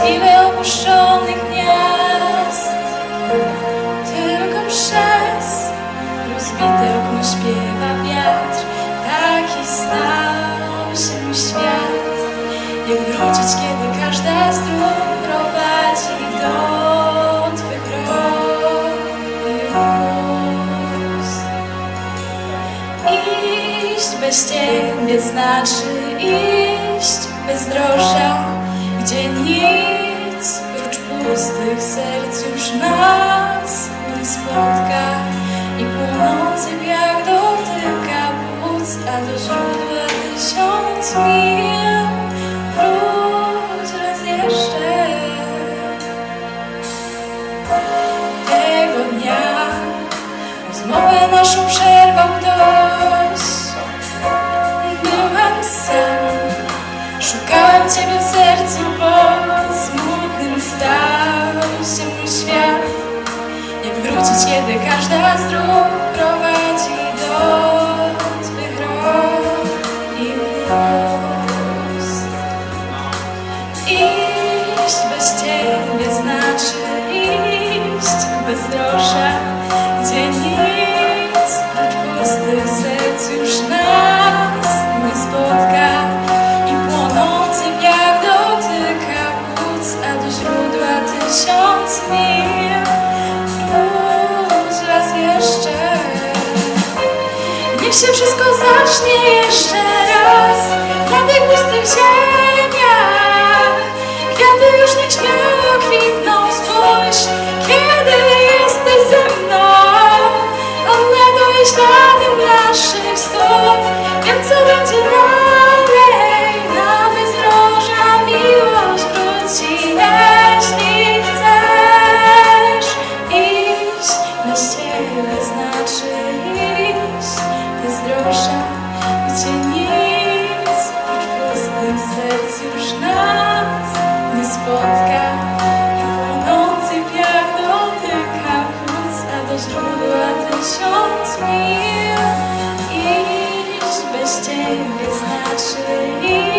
chwilę opuszczonych miast. Tylko przez rozbite okno śpiewa wiatr. Taki stał się mój świat. Jak wrócić, kiedy każda z dróg prowadzi do Twych ust. Iść bez Ciebie znaczy iść bez droża, gdzie prócz pustych serc już nas nie spotka i płonący piach dotyka płuc, a do źródła tysiąc mil. Wróć raz jeszcze tego dnia. Rozmowę naszą przerwał ktoś. Się mój świat. Jak wrócić, kiedy każda z dróg prowadzi do Twych rąk i ust. Iść bez Ciebie znaczy iść bez drosza, Niech się wszystko zacznie jeszcze raz na tych pustych ziemiach. Kwiaty już niech śmiało kwitną, spójrz, kiedy jesteś ze mną. Odnajduję ślady naszych stóp, stay, it's naturally.